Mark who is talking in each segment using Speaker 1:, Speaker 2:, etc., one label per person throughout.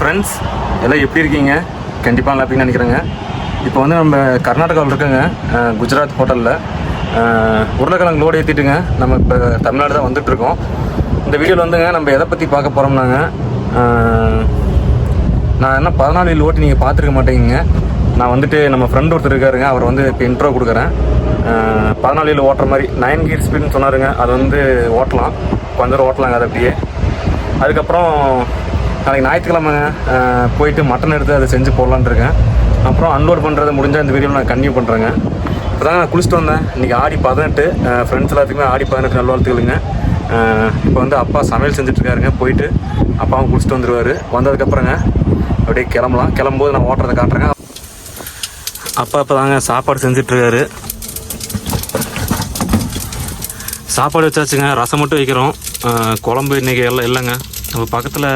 Speaker 1: Friends எல்லாம் எப்படி இருக்கீங்க? கண்டிப்பாக நல்லா இருப்பீங்கன்னு நினைக்கிறேங்க. இப்போ வந்து நம்ம கர்நாடகாவில் இருக்கோங்க. குஜராத் ஹோட்டலில். உருளைக்கிழங்கு லோடு ஏற்றிட்டுங்க நம்ம இப்போ தமிழ்நாடு தான் வந்துட்டு இருக்கோம். இந்த வீடியோவில் வந்துங்க நம்ம எதை பற்றி பார்க்க போகிறோம்னாங்க நான் என்ன பதினாலு வீல் ஓட்டி நீங்கள் பார்த்துருக்க மாட்டேங்க நான் வந்துட்டு நம்ம ஃப்ரெண்ட் ஒருத்தர் இருக்காருங்க. அவர் வந்து இப்போ இன்ட்ரோ கொடுக்குறேன். அஹ், பதினாலு ஓட்டுற மாதிரி நைன் கீர் ஸ்பீட்னு சொன்னாருங்க. அது வந்து ஓட்டலாம். கொஞ்சம் ஓட்டலாங்க அது அப்படியே. அதுக்கப்புறம் நாளைக்கு ஞாயிற்றுக்கிழமைங்க போயிட்டு மட்டன் எடுத்து அதை செஞ்சு போடலான்னு இருக்கேன். அப்புறம் அன்லோட் பண்ணுறது முடிஞ்சால் இந்த வீடியோவில் நான் கன்டினியூ பண்ணுறேங்க இப்போ தாங்க நான் குளிச்சுட்டு வந்தேன். இன்றைக்கி ஆடி பதினெட்டு. ஃப்ரெண்ட்ஸ் எல்லாத்துக்குமே ஆடி பதினெட்டு நல்வாழ்த்துக்களுங்க. இப்போ வந்து அப்பா சமையல் செஞ்சுட்ருக்காருங்க போயிட்டு அப்பாவும் குளிச்சுட்டு வந்துடுவார் வந்ததுக்கப்புறங்க அப்படியே கிளம்பலாம். கிளம்பும்போது நான் ஓட்டுறதை காட்டுறேங்க. அப்பா இப்போ தாங்க சாப்பாடு செஞ்சிட்ருக்காரு. சாப்பாடு வச்சாச்சுங்க. ரசம் மட்டும் வைக்கிறோம். குழம்பு இன்றைக்கி எல்லாம் இல்லைங்க. நம்ம பக்கத்தில்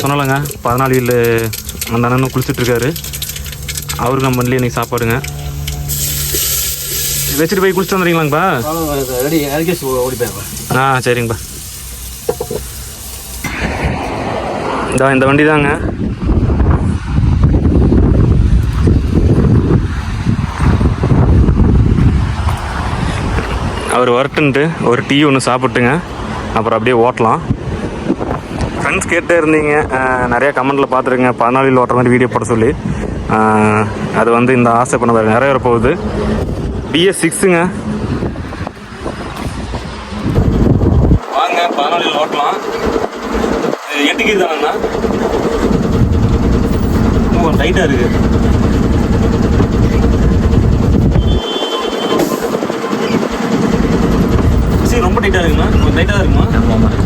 Speaker 1: சொன்னலங்க பதினாலு வீல் அந்த அண்ணனும் குளிச்சுட்ருக்காரு. அவருக்கு நம்ம பண்ணல இன்றைக்கி சாப்பாடுங்க. வச்சுட்டு போய் குளிச்சுட்டு வந்துடுறீங்களாங்கப்பா?
Speaker 2: ரெடி ஓடி போயிருப்பேன்
Speaker 1: ஆ சரிங்கப்பா. இந்த இந்த வண்டி தாங்க அவர் வரட்டுன்ட்டு ஒரு டீ ஒன்று சாப்பிட்டுங்க. அப்புறம் அப்படியே ஓட்டலாம். ஃப்ரெண்ட்ஸ் கேட்டே இருந்தீங்க. நிறையா நிறைய கமெண்ட்டில் பார்த்துருங்க பதினாலில் ஓட்டுற மாதிரி வீடியோ போட சொல்லி. அது வந்து இந்த ஆசை இப்போ நம்ம போகுது. பிஎஸ் சிக்ஸுங்க வாங்க பதினாலில் ஓட்டலாம். இது எட்டு கீர் தானேண்ணா? ஓ டைட்டாக இருக்குது சரி ரொம்ப டைட்டாக இருக்குண்ணா. கொஞ்சம் டைட்டாக இருக்குமா?
Speaker 2: ஆமாம்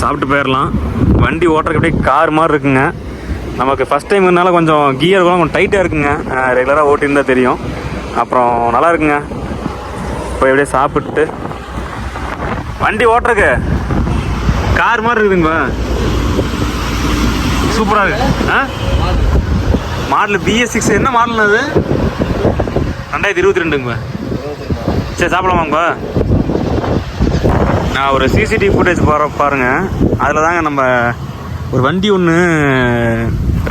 Speaker 1: சாப்பிட்டு போயிடலாம் வண்டி ஓட்டுறதுக்கு அப்படியே கார் மாதிரி இருக்குங்க. நமக்கு ஃபஸ்ட் டைம்னால கொஞ்சம் கியர் கூட கொஞ்சம் டைட்டாக இருக்குங்க. ரெகுலராக ஓட்டியிருந்தா தெரியும். அப்புறம் நல்லா இருக்குங்க. போய் அப்படியே சாப்பிட்டு. வண்டி ஓட்டுறக்கு கார் மாதிரி இருக்குதுங்கப்பா. சூப்பராக இருக்கு. ஆ? மாடல் பிஎஸ் சிக்ஸ் என்ன மாடல் அது? ரெண்டாயிரத்தி இருபத்தி ரெண்டுங்கப்பா. சரி சாப்பிடலாமாங்கப்பா? நான் ஒரு சிசிடிவி ஃபுட்டேஜ் போகிற பாருங்க. அதில் தாங்க நம்ம ஒரு வண்டி ஒன்று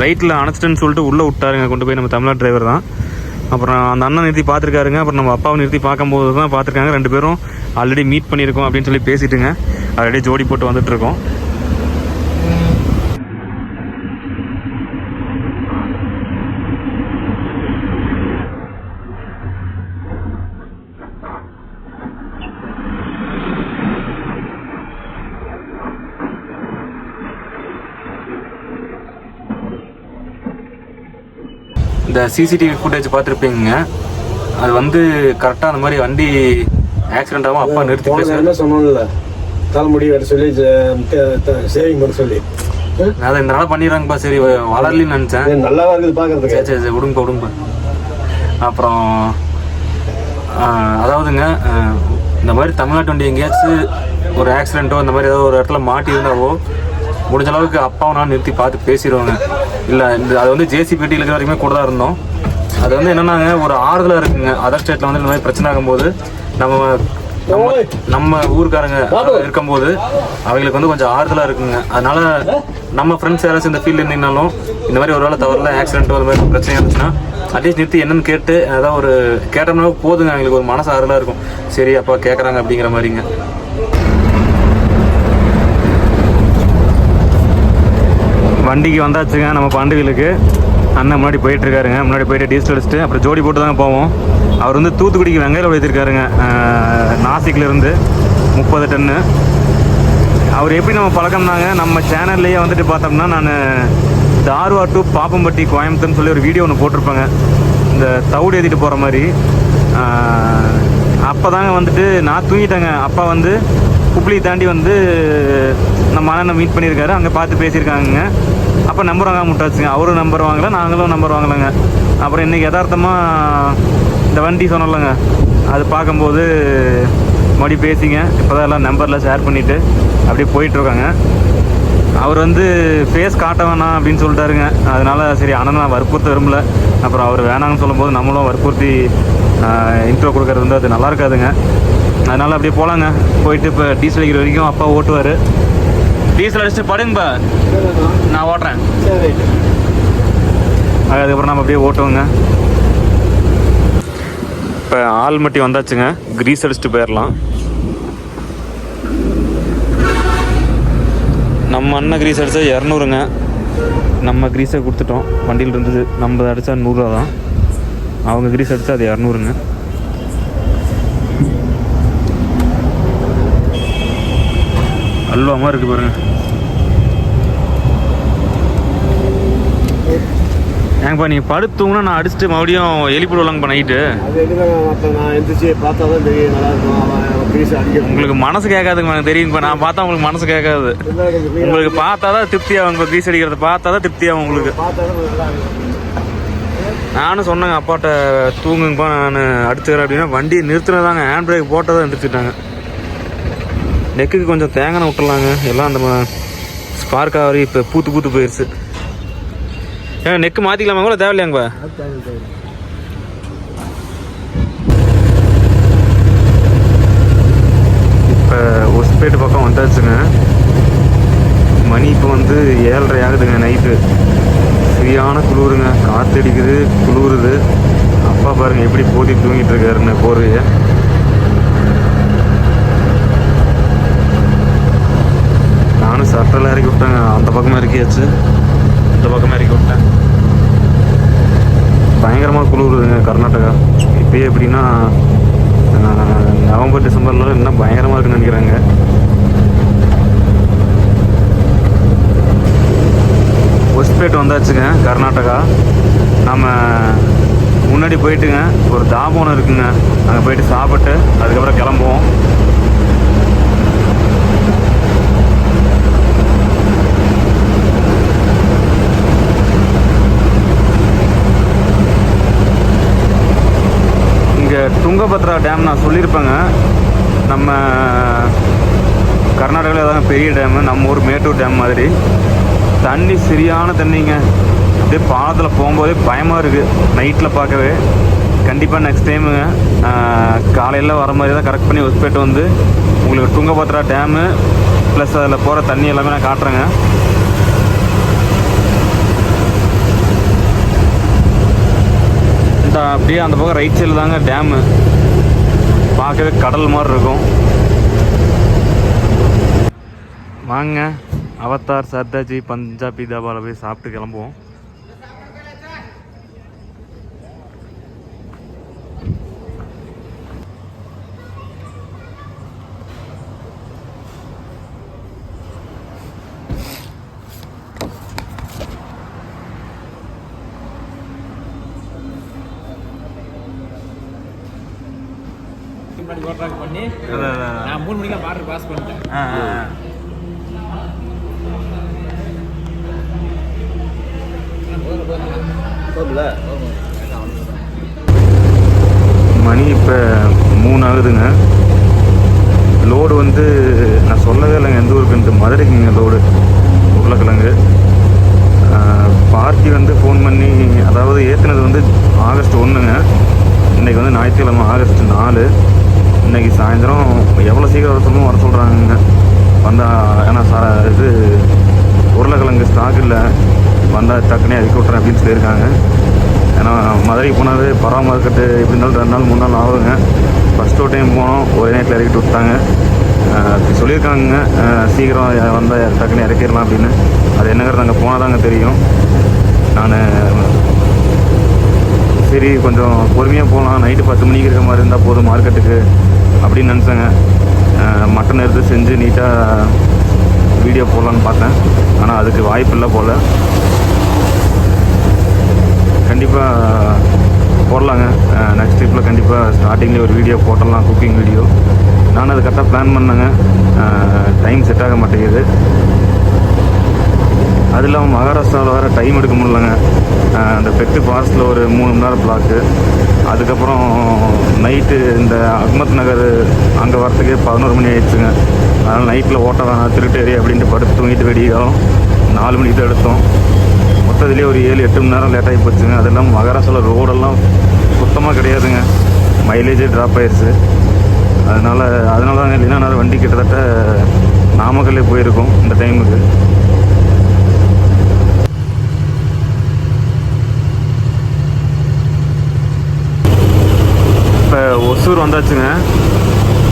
Speaker 1: ரைட்டில் அணைச்சிட்டுன்னு சொல்லிட்டு உள்ளே விட்டாருங்க. கொண்டு போய் நம்ம தமிழ்நாடு டிரைவர் தான். அப்புறம் அந்த அண்ணன் நிறுத்தி பார்த்துருக்காருங்க. அப்புறம் நம்ம அப்பாவை நிறுத்தி பார்க்கும்போது தான் பார்த்துருக்காங்க. ரெண்டு பேரும் ஆல்ரெடி மீட் பண்ணியிருக்கோம் அப்படின்னு சொல்லி பேசிட்டுங்க. ஆல்ரெடி ஜோடி போட்டு வந்துட்டுருக்கோம். இந்த சிசிடிவி ஃபுட்டேஜ் பார்த்துருப்பீங்க அது வந்து கரெக்டாக அந்த மாதிரி வண்டி ஆக்சிடென்ட் ஆகும் அப்பா நிறுத்தி.
Speaker 3: என்ன சொன்னோம்ல தலைமுடி வெட்ட சொல்லி சேவிங் பண்ண சொல்லி?
Speaker 1: நான் இந்த நாள் பண்ணிடுறாங்கப்பா சரி வளரலின்னு நினச்சேன்
Speaker 3: இது நல்லாவா இருக்குது பாக்குறதுக்கு
Speaker 1: சரி சரி விடுங்கப்பா விடுங்கப்பா அப்புறம் அதாவதுங்க இந்த மாதிரி தமிழ்நாட்டு வண்டி எங்கேயாச்சும் ஒரு ஆக்சிடென்ட்டோ இந்த மாதிரி ஏதோ ஒரு இடத்துல மாட்டி இருந்தாவோ முடிஞ்ச அளவுக்கு அப்பாவை நான் நிறுத்தி பார்த்து பேசிடுவாங்க. இல்லை இந்த அது வந்து ஜேசி பெட்டியில் இருக்கிற வரைக்குமே கூட தான் இருந்தோம். அது வந்து என்னன்னாங்க ஒரு ஆறுதலாக இருக்குங்க. அதர் ஸ்டேட்டில் வந்து இந்த மாதிரி பிரச்சனை ஆகும்போது நம்ம நம்ம நம்ம ஊருக்காரங்க இருக்கும்போது அவங்களுக்கு வந்து கொஞ்சம் ஆறுதலாக இருக்குங்க. அதனால நம்ம ஃப்ரெண்ட்ஸ் யாராச்சும் இந்த ஃபீல்டு இருந்தீங்கனாலும் இந்த மாதிரி ஒரு வேளை தவறில் ஆக்சிடென்ட் ஒரு மாதிரி பிரச்சனை இருந்துச்சுன்னா அட்லீஸ்ட் நிறுத்தி என்னன்னு கேட்டு ஏதாவது ஒரு கேட்டோம்னா போதுங்க. அவங்களுக்கு ஒரு மனசு ஆறுதலாக இருக்கும். சரி அப்பா கேட்குறாங்க அப்படிங்கிற மாதிரிங்க. வண்டிக்கு வந்தாச்சுங்க நம்ம பாண்டுகளுக்கு அண்ணன் முன்னாடி போயிட்டு இருக்காருங்க முன்னாடி போயிட்டு டீசல் அடிச்சுட்டு அப்புறம் ஜோடி போட்டு தாங்க போவோம். அவர் வந்து தூத்துக்குடிக்கு வெங்காயம் உழைத்திருக்காருங்க நாசிக்ல இருந்து முப்பது டன்னு. அவர் எப்படி நம்ம பழக்கம்னாங்க நம்ம சேனல்லையே வந்துட்டு பார்த்தோம்னா நான் தார்வா டு பாப்பம்பட்டி கோயம்புத்தூர்னு சொல்லி ஒரு வீடியோ ஒன்று போட்டிருப்பேங்க. இந்த தவுடு ஏற்றிட்டு போகிற மாதிரி. அப்போ தாங்க வந்துட்டு நான் தூங்கிட்டேங்க. அப்பா வந்து குப்ளி தாண்டி வந்து நம்ம அண்ணனை மீட் பண்ணியிருக்காரு. அங்கே பார்த்து பேசியிருக்காங்க அப்போ நம்பர் வாங்க முட்டாச்சுங்க அவரும் நம்பர் வாங்கலை நாங்களும் நம்பர் வாங்கலைங்க. அப்புறம் இன்றைக்கி யதார்த்தமாக இந்த வண்டி சொன்னோம்லங்க அது பார்க்கும்போது மறுபடி பேசிங்க. இப்போ தான் எல்லாம் நம்பரில் ஷேர் பண்ணிவிட்டு அப்படியே போயிட்டுருக்காங்க. அவர் வந்து ஃபேஸ் காட்ட வேணாம் அப்படின்னு சொல்லிட்டாருங்க. அதனால் சரி அண்ணன் நான் வற்புறுத்த விரும்பல. அப்புறம் அவர் வேணாம்னு சொல்லும்போது நம்மளும் வற்புறுத்தி இன்ட்ரோ கொடுக்கறது வந்து அது நல்லா இருக்காதுங்க. அதனால் அப்படியே போகலாங்க போயிட்டு இப்போ டீசல் அடிக்கிற வரைக்கும் அப்பா ஓட்டுவார். டீசல் அடிச்சுட்டு படுங்கப்பா. நான் ஓட்டுறேன். அதுக்கப்புறம் நம்ம அப்படியே ஓட்டுவோங்க. இப்போ ஆல்மட்டி வந்தாச்சுங்க. கிரீஸ் அடிச்சுட்டு போயிடலாம் நம்ம அண்ணன் கிரீஸ் அடித்தா இரநூறுங்க. நம்ம கிரீஸை கொடுத்துட்டோம். வண்டியில் இருந்தது. நம்ம அடித்தா நூறுரூவா தான் அவங்க கிரீஸ் அடித்தா அது இரநூறுங்க. அல்வாமா இருக்கு பாருங்க. ஏங்கப்பா நீ படுத்தூங்கன்னா நான் அடிச்சுட்டு மறுபடியும் எழுப்பி விடலாங்கப்பா நைட்டு. உங்களுக்கு மனசு கேட்காதுங்க எனக்கு தெரியுங்கப்பா நான் பார்த்தா உங்களுக்கு மனசு கேட்காது. உங்களுக்கு பார்த்தா தான் திருப்தியாகும் உங்கள் கிரீஸ் அடிக்கிறத பார்த்தா தான் திருப்தியாகும் உங்களுக்கு. நானும் சொன்னேங்க அப்பாட்ட தூங்குங்கப்பா நான் அடிச்சுக்கிறேன் அப்படின்னா வண்டியை நிறுத்தினதாங்க ஹேண்ட் பிரேக் போட்டதை எந்திரிச்சிட்டாங்க. நெக்குக்கு கொஞ்சம் தேங்காய் விட்டுடலாங்க. எல்லாம் அந்த ஸ்பார்க் ஆகி இப்போ பூத்து பூத்து போயிடுச்சு ஏன் நெக்கு மாற்றிக்கலாமா கூட தேவையில்லையாங்கப்பா? இப்போ ஒஸ்பேட்டு பக்கம் வந்தாச்சுங்க. மணி இப்போ வந்து ஏழரை ஆகுதுங்க நைட்டு. சரியான குளிருங்க. காற்றடிக்குது குளிருது. அப்பா பாருங்கள் எப்படி போத்தி தூங்கிட்டு இருக்காருன்னு போர்வைய. சட்டெல்லாம் இறக்கி விட்டேங்க. அந்த பக்கமாக இறக்கியாச்சு. இந்த பக்கமாக இறக்கி விட்டேன் பயங்கரமாக குளிருதுங்க கர்நாடகா. இப்பயே எப்படின்னா நவம்பர் டிசம்பர்ல இன்னும் பயங்கரமாக இருக்குன்னு நினைக்கிறாங்க. ஒஸ்பேட் வந்தாச்சுங்க கர்நாடகா. நம்ம முன்னாடி போயிட்டுங்க ஒரு தாபம் இருக்குங்க. அங்கே போயிட்டு சாப்பிட்டு அதுக்கப்புறம் கிளம்புவோம். துங்கபத்ரா டேம் நான் சொல்லியிருப்பேங்க. நம்ம கர்நாடகாவில் ஏதாவது பெரிய டேமு நம்ம ஊர் மேட்டூர் டேம் மாதிரி. தண்ணி சரியான தண்ணிங்க. அப்படியே பாலத்தில் போகும்போதே பயமாக இருக்குது நைட்டில் பார்க்கவே. கண்டிப்பாக நெக்ஸ்ட் டைமுங்க காலையில் வர மாதிரி தான் கரெக்ட் பண்ணி ஹொஸ்பேட் வந்து. உங்களுக்கு துங்கபத்ரா டேமு ப்ளஸ் அதில் போகிற தண்ணி எல்லாமே நான் காட்டுறேங்க. இந்த அப்படியே அந்த பக்கம் ரைட் சைடில் தாங்க டேமு பார்க்கவே கடல் மாதிரி இருக்கும். வாங்க அவதார் சர்தாஜி பஞ்சாபி தாபாவில் போய் சாப்பிட்டு கிளம்புவோம்
Speaker 2: முன்னாடி ஓட்ராக் பண்ணி
Speaker 1: அதான், அதான், அதான்.
Speaker 2: நான் மூணு மணிக்கு பார்டர் பாஸ் பண்ணிட்டேன்
Speaker 1: ஆ ஆ ஆ. மணி இப்போ மூணு ஆகுதுங்க லோடு வந்து நான் சொல்லவே இல்லைங்க எந்த ஊருக்குன்ட்டு மதுரைக்குங்க லோடு உருளைக்கிழங்கு பார்ட்டி வந்து ஃபோன் பண்ணி அதாவது ஏற்றுனது வந்து ஆகஸ்ட் ஒன்றுங்க இன்றைக்கி வந்து ஞாயிற்றுக்கிழமை ஆகஸ்ட் நாலு. இன்றைக்கி சாயந்தரம் எவ்வளோ சீக்கிரம் வர சொல்லணும் வர சொல்கிறாங்க வந்தால் ஏன்னா சா இது உருளைக்கிழங்கு ஸ்டாக் இல்லை. வந்தால் டக்குனே இறக்கி விட்றேன் அப்படின்னு சொல்லியிருக்காங்க. ஏன்னா மதுரைக்கு போனாவே பராமரிக்கட்டு எப்படி இருந்தாலும் ரெண்டு நாள் மூணு நாள் ஆகுதுங்க. ஃபஸ்ட்டு ஒரு டைம் போனோம் ஒரே நேரத்தில் இறக்கிட்டு விட்டாங்க சொல்லியிருக்காங்க சீக்கிரம் வந்தால் டக்குன்னு இறக்கிடலாம் அப்படின்னு. அது என்னங்கிறது அங்கே போனால் தாங்க தெரியும். நான் சரி கொஞ்சம் பொறுமையாக போகலாம். நைட்டு பத்து மணிக்கு இருக்க மாதிரி இருந்தால் போதும் மார்க்கெட்டுக்கு அப்படின்னு நினச்சேங்க. மட்டன் எடுத்து செஞ்சு நீட்டாக வீடியோ போடலான்னு பார்த்தேன். ஆனால் அதுக்கு வாய்ப்பு இல்லை போல். கண்டிப்பாக போடலாங்க. நெக்ஸ்ட் ட்ரிப்பில் கண்டிப்பாக ஸ்டார்டிங்லேயே ஒரு வீடியோ போட்டலாம் குக்கிங் வீடியோ நானும் அது கரெக்டாக பிளான் பண்ணேங்க. டைம் செட் ஆக மாட்டேங்குது. அது இல்லாமல் மகாராஷ்டிராவில் வேறு டைம் எடுக்க முடியலங்க. அந்த பெட்டு ஃபாரஸ்ட்டில் ஒரு மூணு மணி நேரம் பிளாக்கு அதுக்கப்புறம் நைட்டு இந்த அஹ்மத் நகர் அங்கே வரத்துக்கே பதினோரு மணி ஆயிடுச்சுங்க. அதனால் நைட்டில் ஓட்ட வேணாம் திருட்டு ஏரியா அப்படின்ட்டு படுத்து தூங்கிட்டு வெடிக்காலம் நாலு மணிக்கு தான் எடுத்தோம். மொத்தத்துலேயே ஒரு ஏழு எட்டு மணி நேரம் லேட் ஆகி போச்சுங்க. அது இல்லாமல் மகாராஷ்டிராவில் ரோடெல்லாம் சுத்தமாக கிடையாதுங்க. மைலேஜே ட்ராப் ஆயிடுச்சு அதனால் அதனால தாங்க இல்லைன்னா நான் வண்டி கிட்டத்தட்ட நாமக்கல்லே போயிருக்கோம் இந்த டைமுக்கு இப்போ ஒசூர் வந்தாச்சுங்க.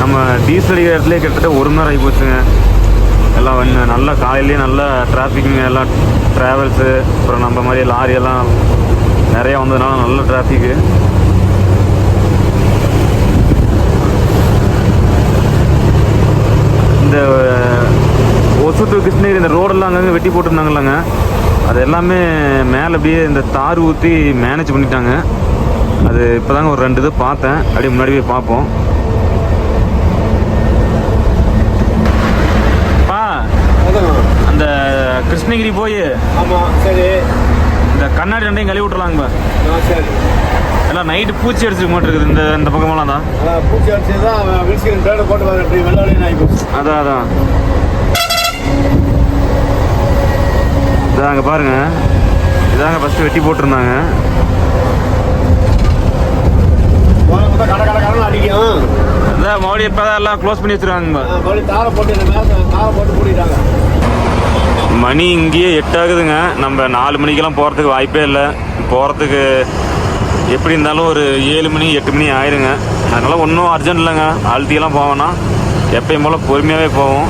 Speaker 1: நம்ம டீசல் இடத்துலேயே கிட்டத்தட்ட ஒரு மணி நேரம் ஆகி போச்சுங்க. எல்லாம் வந்து நல்லா காலையிலேயே நல்லா டிராஃபிக்குங்க எல்லாம் ட்ராவல்ஸு அப்புறம் நம்ம மாதிரி லாரி எல்லாம் நிறையா வந்ததுனால நல்ல டிராஃபிக்கு இந்த ஒசூர் டு கிருஷ்ணகிரி இந்த ரோடெல்லாம் அங்கங்கே வெட்டி போட்டிருந்தாங்கல்லங்க. அது எல்லாமே மேலே அப்படியே இந்த தார் ஊற்றி மேனேஜ் பண்ணிட்டாங்க. அது இப்போதாங்க ஒரு ரெண்டு இது பார்த்தேன். அப்படியே முன்னாடி போய் பார்ப்போம் பா
Speaker 3: அதான்
Speaker 1: அந்த கிருஷ்ணகிரி போய்
Speaker 3: ஆமாம் சரி.
Speaker 1: இந்த கண்ணாடி ரெண்டையும் கழுவி விட்டுலாங்க
Speaker 3: சரி.
Speaker 1: எல்லாம் நைட்டு பூச்சி அடிச்சுக்க மாட்டிருக்குது இந்த இந்த பக்கமெல்லாம் தான்.
Speaker 3: பூச்சி அடிச்சு தான் வில்ஸ்கிரீன் பேட போட்டு வர இப்படி வெள்ளாளின்னு ஆகி போச்சு.
Speaker 1: அதான் அதான். இதாங்க பாருங்க. இதாங்க ஃபஸ்ட்டு வெட்டி போட்டிருந்தாங்க.
Speaker 3: அடிக்கும்.
Speaker 1: அதான் மறுபடியும் இப்போ எல்லாம் க்ளோஸ் பண்ணி வச்சிருக்காங்க
Speaker 3: மறுபடியும் தாரை போட்டு தாரை போட்டு மூடிட்டாங்க.
Speaker 1: மணி இங்கேயே எட்டாகுதுங்க. நம்ம நாலு மணிக்கெல்லாம் போகிறதுக்கு வாய்ப்பே இல்லை. போகிறதுக்கு எப்படி இருந்தாலும் ஒரு ஏழு மணி எட்டு மணி ஆயிடுங்க அதனால் ஒன்றும் அர்ஜென்ட் இல்லைங்க. அழுத்தியெல்லாம் போவேன்னா எப்பயும் போல் பொறுமையாகவே போவோம்.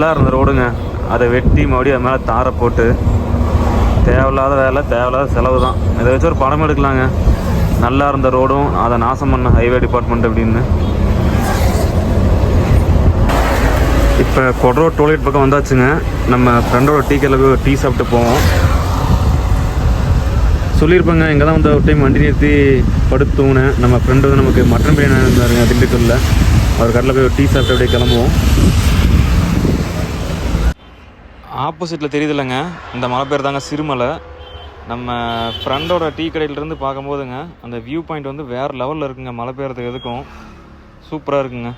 Speaker 1: நல்லா இருந்த ரோடுங்க. அதை வெட்டி மறுபடியும் அது மேலே தாரை போட்டு தேவையில்லாத வேலை தேவையில்லாத செலவு தான் இதை வச்சு ஒரு படம் எடுக்கலாங்க. நல்லா இருந்த ரோடும் அதை நாசம் பண்ண ஹைவே டிபார்ட்மெண்ட் அப்படின்னு. இப்போ கொடரோ டோல்கேட் பக்கம் வந்தாச்சுங்க. நம்ம ஃப்ரெண்டோட டீ கடையில் போய் டீ சாப்பிட்டு போவோம். சொல்லியிருப்பாங்க இங்கே தான் வந்து ஒரு டைம் வண்டி நிறுத்தி படுத்து நம்ம ஃப்ரெண்டு வந்து நமக்கு மட்டன் பிரியாணி இருந்தாருங்க திண்டுக்கல்ல. அவர் கடையில் போய் ஒரு டீ சாப்பிட்டு அப்படியே கிளம்புவோம். ஆப்போசிட்டில் தெரியுதுல்லங்க. இந்த மலை பேர் தாங்க சிறுமலை. நம்ம ஃப்ரெண்டோட டீ கடையிலேருந்து பார்க்கும்போதுங்க அந்த வியூ பாயிண்ட் வந்து வேறு லெவலில் இருக்குங்க. மலை பெய்யறதுக்கு எதுக்கும்? சூப்பராக இருக்குங்க.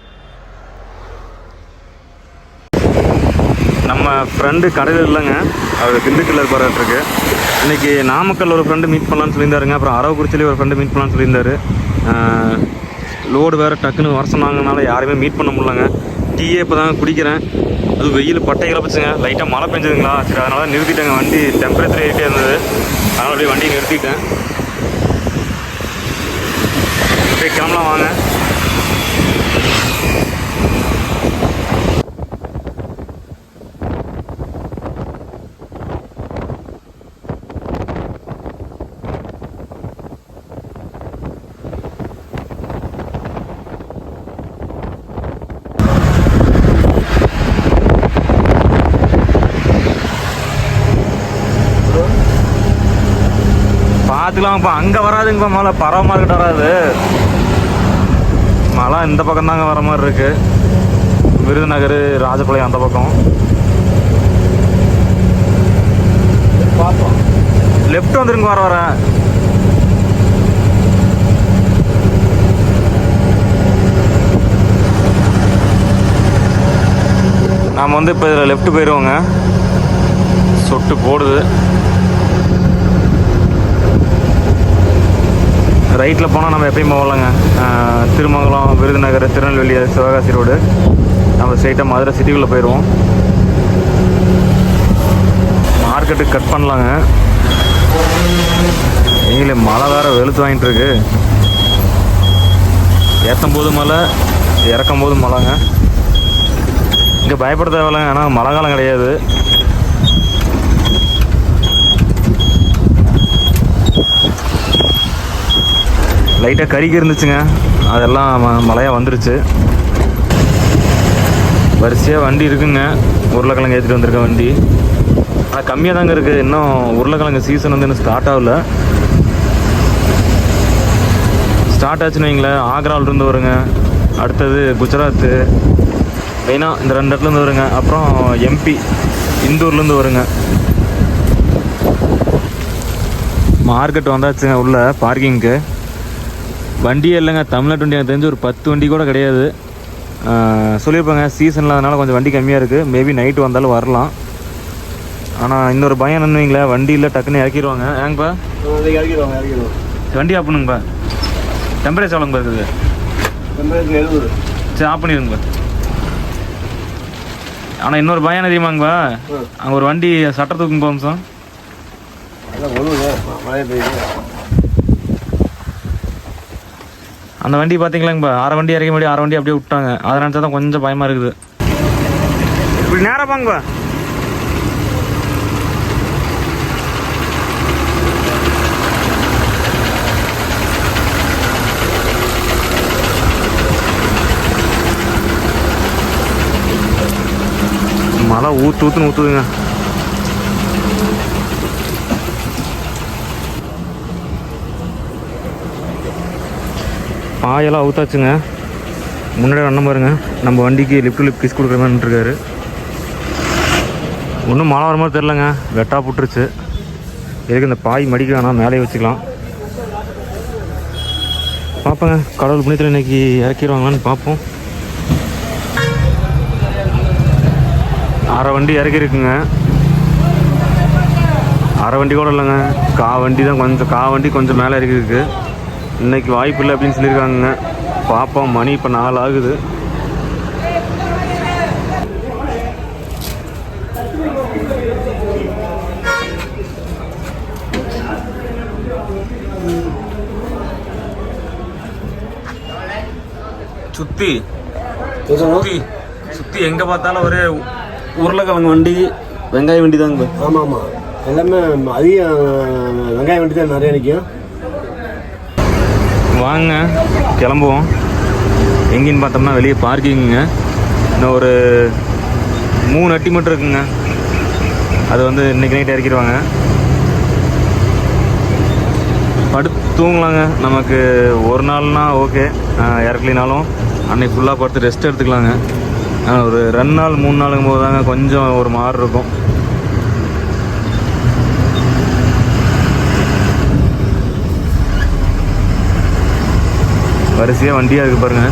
Speaker 1: நம்ம ஃப்ரெண்டு கடையில் இல்லைங்க. அவர் திண்டுக்கல்ல இருப்பாராட்டிருக்கு இன்றைக்கி நாமக்கல் ஒரு ஃப்ரெண்டு மீட் பண்ணலான்னு சொல்லியிருந்தாருங்க. அப்புறம் அரவக்குறிச்சிலேயே ஒரு ஃப்ரெண்டு மீட் பண்ணலான்னு சொல்லியிருந்தாரு. லோடு வேறு டக்குன்னு வர சொன்னாங்கனால யாருமே மீட் பண்ண முடியலங்க. டீயே இப்போ தான் குடிக்கிறேன். அது வெயில் பட்டை கிளப்பிச்சுங்க லைட்டாக மழை பெஞ்சதுங்களா? சரி அதனால நிறுத்திட்டேங்க. வண்டி டெம்பரேச்சர் ஏறிட்டே இருந்தது. அதனால அப்படியே வண்டியை நிறுத்திட்டேன். அப்படியே கிளம்பலாம் வாங்க. பார்த்துக்கலாம்ப்பா அங்கே வராதுங்கப்பா மழை பறவை மார்க்கெட் வராது. மழை இந்த பக்கம் தாங்க வர மாதிரி இருக்கு. விருதுநகர் ராஜபாளையம் அந்த பக்கம்.
Speaker 3: பார்ப்போம்.
Speaker 1: லெஃப்ட் வந்துருங்க வர வர. நாம் வந்து இப்போ இதில் லெஃப்ட் போயிடுவோங்க சொட்டு போடுது. ரைட்டில் போனால் நம்ம எப்பயும் போகலாங்க திருமங்கலம் விருதுநகர் திருநெல்வேலி சிவகாசி ரோடு. நம்ம ஸ்ட்ரைட்டாக மதுரை சிட்டிக்குள்ளே போயிடுவோம் மார்க்கெட்டுக்கு கட் பண்ணலாங்க. எங்களே மழை வேற வெளுத்து வாங்கிட்டு இருக்கு. ஏற்றும் போது மழை இறக்கும் போது மழைங்க. இங்கே பயப்பட தேவையில்லைங்க. ஆனால் மழை காலம் கிடையாது. லைட்டாக கறிக்கு இருந்துச்சுங்க. அதெல்லாம் ம- மழையாக வந்துருச்சு. வரிசையாக வண்டி இருக்குங்க. உருளைக்கிழங்கு ஏற்றிட்டு வந்திருக்க வண்டி. ஆனால் கம்மியாக தாங்க இருக்குது இன்னும் உருளைக்கிழங்கு சீசன் வந்து இன்னும் ஸ்டார்ட் ஆகல. ஸ்டார்ட் ஆச்சுன்னு வைங்களேன். ஆக்ராவிலேருந்து வருங்க. அடுத்தது குஜராத்து. மெயினாக இந்த ரெண்டு இடத்துலேருந்து வருங்க. அப்புறம் எம்பி இந்தூர்லேருந்து வருங்க. மார்க்கெட் வந்தாச்சுங்க. உள்ள பார்க்கிங்க்கு வண்டியே இல்லைங்க தமிழ்நாட்டு வண்டி எனக்கு தெரிஞ்சு ஒரு பத்து வண்டி கூட கிடையாது. சொல்லியிருப்பாங்க சீசன் இல்லாதனால கொஞ்சம் வண்டி கம்மியாக இருக்குது மேபி நைட்டு வந்தாலும் வரலாம். ஆனால் இன்னொரு பயம் என்னன்னு வண்டி இல்லை டக்குன்னு இறக்கிடுவாங்க ஏங்கப்பா?
Speaker 3: இறக்கிடுவாங்க இறக்கிடுவோம்
Speaker 1: வண்டி ஆஃப் பண்ணுங்கப்பா. டெம்பரேச்சர் எவ்வளோங்க இருக்குது
Speaker 3: ரெண்டாயிரத்தி எழுபது
Speaker 1: சரி ஆஃப் பண்ணிடுங்கப்பா. ஆனால் இன்னொரு பயம் என்ன தெரியுமாங்கப்பா? அங்கே ஒரு வண்டி சட்டை தூக்குங்க போம்சம்
Speaker 3: அதான் ஒழுங்கு மழை பெய்யுது
Speaker 1: அந்த வண்டி பார்த்தீங்களாங்கப்பா ஆறு வண்டி இறக்க முடியும் ஆறு வண்டி அப்படியே விட்டாங்க. அதை நினச்சா தான் கொஞ்சம் பயமாக இருக்குது. இப்படி நேரம் பாங்கப்பா மழை ஊற்று ஊற்றுன்னு ஊற்றுதுங்க பாயெல்லாம் அவுத்தாச்சுங்க. முன்னாடி அண்ணன் பாருங்க நம்ம வண்டிக்கு லிஃப்ட் லிஃப்ட் கிஸ் கொடுக்குற மாதிரி இருக்காரு ஒன்றும் மழை வர மாதிரி தெரிலங்க வெட்டா புட்டுருச்சு. எதுக்கு இந்த பாய் மடிக்க வேணாம் மேலேயே வச்சுக்கலாம். பார்ப்போங்க கடவுள் புண்ணியத்தில் இன்னைக்கு இறக்கிடுவாங்களான்னு பார்ப்போம் அரை வண்டி இறக்கிருக்குங்க அரை வண்டி கூட இல்லைங்க. கா வண்டி தான் கொஞ்சம் கா வண்டி கொஞ்சம் மேலே இறக்கிருக்கு இன்னைக்கு வாய்ப்பு இல்லை அப்படின்னு சொல்லியிருக்காங்க பார்ப்போம் மணி இப்போ நாலு ஆகுது. சுத்தி சுத்தி சுத்தி எங்க பார்த்தாலும் ஒரே உருளைக்கிழங்கு வண்டி வெங்காய வண்டி தாங்க.
Speaker 3: ஆமாம் ஆமாம். எல்லாமே அதிகம் வெங்காயம் வண்டி தான் நிறைய நிற்கும்.
Speaker 1: வாங்க கிளம்புவோம். எங்கேன்னு பார்த்தோம்னா வெளியே பார்க்கிங்குங்க. இன்னும் ஒரு மூணு அட்டி மட்டும் இருக்குங்க. அது வந்து இன்றைக்கி நைட் இறக்கிடுவாங்க. படுத்து தூங்கலாங்க. நமக்கு ஒரு நாள்னா ஓகே இறக்கலினாலும் அன்னைக்கு ஃபுல்லாக படுத்து ரெஸ்ட் எடுத்துக்கலாங்க. ஒரு ரெண்டு நாள் மூணு நாளுங்கும் போது தாங்க கொஞ்சம் ஒரு மாறு இருக்கும். வரிசையாக வண்டியாக இருக்கு பாருங்க.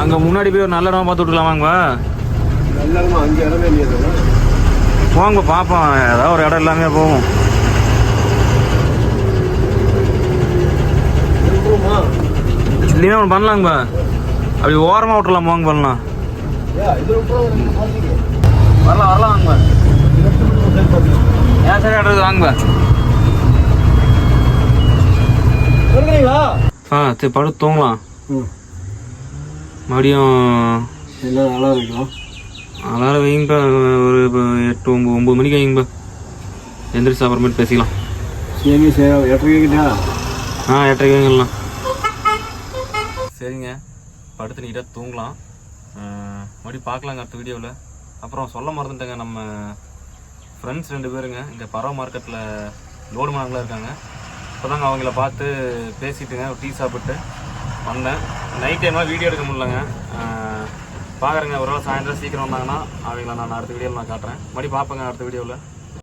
Speaker 1: அங்கே முன்னாடி போய் ஒரு நல்ல இடமா பார்த்து விட்டுலாமாங்கப்பா போங்க பார்ப்போம் ஏதாவது ஒரு இடம் எல்லாமே போவோம். இல்லைன்னா ஒன்று பண்ணலாங்கப்பா அப்படி ஓரமாக விட்டுலாம் போங்க பண்ணலாம் வரலாம் வரலாம் வாங்கப்பா ஏன் சரி வாங்கப்பா
Speaker 3: வருகிறீங்களா?
Speaker 1: ஆ சரி படுத்து தூங்கலாம். மறுபடியும்
Speaker 3: நல்லா இருக்கலாம்
Speaker 1: அலாரம் வைங்கப்பா ஒரு எட்டு ஒம்பது ஒம்பது மணிக்கு வைங்கப்பா எந்திரிச்சு அப்புறமேட்டு பேசிக்கலாம்.
Speaker 3: சரி சரி எட்டரை கேட்குதா
Speaker 1: ஆ எட்டரைக்கு வைங்கலாம் சரிங்க. படுத்து நீட்டாக தூங்கலாம். மறுபடியும் பார்க்கலாங்க அடுத்த வீடியோவில் அப்புறம் சொல்ல மறந்துட்டேங்க நம்ம ஃப்ரெண்ட்ஸ் ரெண்டு பேருங்க இங்கே பறவை மார்க்கெட்டில் லோடு மனங்களாக இருக்காங்க. இப்போதாங்க அவங்கள பார்த்து பேசிட்டுங்க டீ சாப்பிட்டு வந்தேன். நைட் டைமாக வீடியோ எடுக்க முடியலங்க. பார்க்குறேங்க ஒரு வேளை சாயந்தரம் சீக்கிரம் வந்தாங்கன்னா அவங்கள நான் அடுத்த வீடியோவில் நான் காட்டுறேன். மறுபடியும் பார்ப்பேங்க அடுத்த வீடியோவில்